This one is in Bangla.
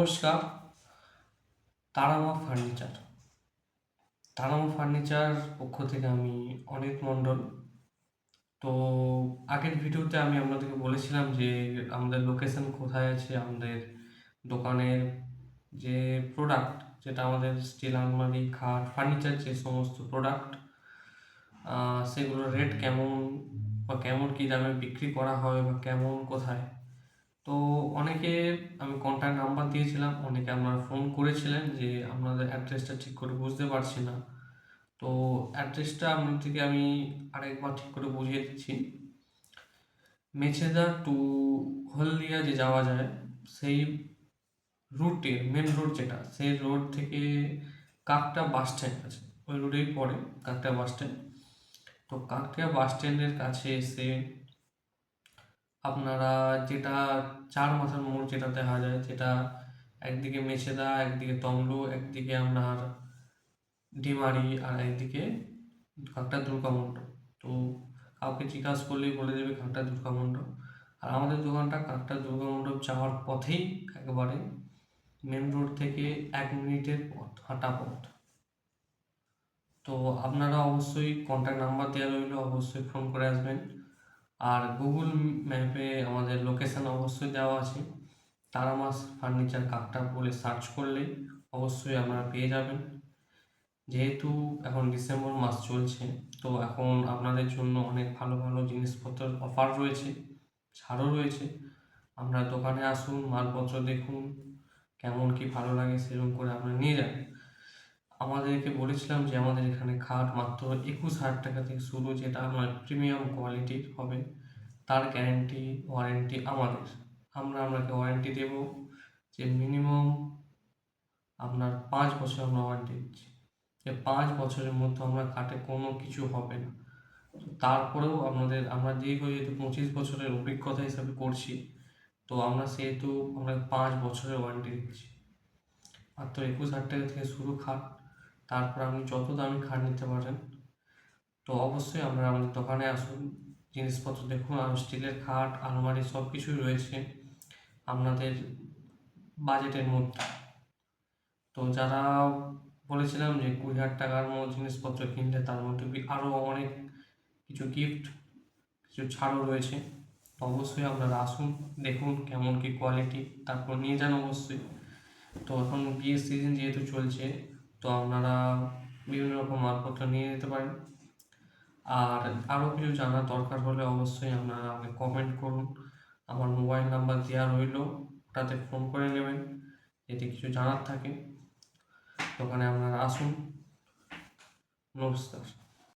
নমস্কার, তারামা ফার্নিচার। তারামা ফার্নিচার পক্ষ থেকে আমি অনিত মণ্ডল। তো আগের ভিডিওতে আমি আপনাদেরকে বলেছিলাম যে আমাদের লোকেশন কোথায় আছে, আমাদের দোকানের যে প্রোডাক্ট যেটা আমাদের স্টিল আলমারি, খাট ফার্নিচার যে সমস্ত প্রোডাক্ট সেগুলোর রেট কেমন বা কেমন কী দামে বিক্রি করা হয় বা কেমন, কোথায়? তো অনেকে আমি কন্ট্যাক্ট নাম্বার দিয়েছিলাম, অনেকে আপনারা ফোন করেছিলেন যে আপনাদের অ্যাড্রেসটা ঠিক করে বুঝতে পারছি না। তো অ্যাড্রেসটা আপনাদেরকে আমি আরেকবার ঠিক করে বুঝিয়ে দিচ্ছি। মেছেদা টু হলদিয়া যে যাওয়া যায়, সেই রুটে মেন রোড যেটা, সেই রোড থেকে কাকটা বাস স্ট্যান্ড আছে। ওই রোডেই পড়ে কাকটা বাস স্ট্যান্ড তো কাকটা বাস স্ট্যান্ডের কাছে এসে আপনারা যেটা চার মাথার মোড় যেটা দেখা যায়, যেটা একদিকে মেছেদা, একদিকে তমলু, একদিকে আপনার ডিমারি আর একদিকে কাকটা দুর্গা মণ্ডপ। তো কাউকে জিজ্ঞাসা করলেই বলে দেবে কাকটা দুর্গা মণ্ডপ। আর আমাদের দোকানটা কাকটা দুর্গা মণ্ডপ যাওয়ার পথেই একবারে মেন রোড থেকে এক মিনিটের পথ, হাঁটা পথ। তো আপনারা অবশ্যই কন্ট্যাক্ট নাম্বার দেওয়া রইল, অবশ্যই ফোন করে আসবেন। আর গুগল ম্যাপে আমাদের লোকেশান অবশ্যই দেওয়া আছে। তারামাস ফার্নিচার কাকটা বলে সার্চ করলে অবশ্যই আপনারা পেয়ে যাবেন। যেহেতু এখন ডিসেম্বর মাস চলছে, তো এখন আপনাদের জন্য অনেক ভালো ভালো জিনিসপত্রের অফার রয়েছে, ছাড়ও রয়েছে। আপনারা দোকানে আসুন, মালপত্র দেখুন, কেমন কি ভালো লাগে সেরকম করে আপনারা নিয়ে যান। আমাদেরকে বলেছিলাম যে আমাদের এখানে খাট মাত্র একুশ হাজার টাকা থেকে শুরু যেটা আপনার প্রিমিয়াম কোয়ালিটির হবে, তার গ্যারেন্টি ওয়ারেন্টি আমাদের। আমরা আপনাকে ওয়ারেন্টি দেব যে মিনিমাম আপনার পাঁচ বছর আমরা ওয়ারেন্টি দিচ্ছি। যে পাঁচ বছরের মধ্যে আমরা কাটে কোনো কিছু হবে না। তারপরেও আপনাদের আমরা দীর্ঘ যেহেতু পঁচিশ বছরের অভিজ্ঞতা হিসাবে করছি, তো আমরা সেহেতু আমরা পাঁচ বছরের ওয়ারেন্টি দিচ্ছি। মাত্র একুশ হাজার টাকা থেকে শুরু খাট তারপর আপনি যত দামি খাট নিতে পারেন, তো অবশ্যই আমরা আমাদের দোকানে আসুন। জিনিসপত্র দেখুন, আর স্টিলের খাট, আলমারি সব কিছুই রয়েছে আপনাদের বাজেটের মধ্যে। তো যারা বলেছিলাম যে কুড়ি হাজার টাকার মতো জিনিসপত্র কিনলে তার মধ্যে আরও অনেক কিছু গিফট কিছু ছাড়ও রয়েছে। তো অবশ্যই আপনারা আসুন, দেখুন কেমন কি কোয়ালিটি তারপর নিয়ে যান অবশ্যই। তো এখন বিয়ের সিজন যেহেতু চলছে তো আপনারা বিভিন্ন রকম মালপত্র নিয়ে যেতে পারেন। আর আরও কিছু জানার দরকার হলে অবশ্যই আপনারা আমাকে কমেন্ট করুন। আমার মোবাইল নাম্বার দেওয়া রইল, ওটাতে ফোন করে নেবেন যদি কিছু জানার থাকে। দোকানে আপনারা আসুন। নমস্কার।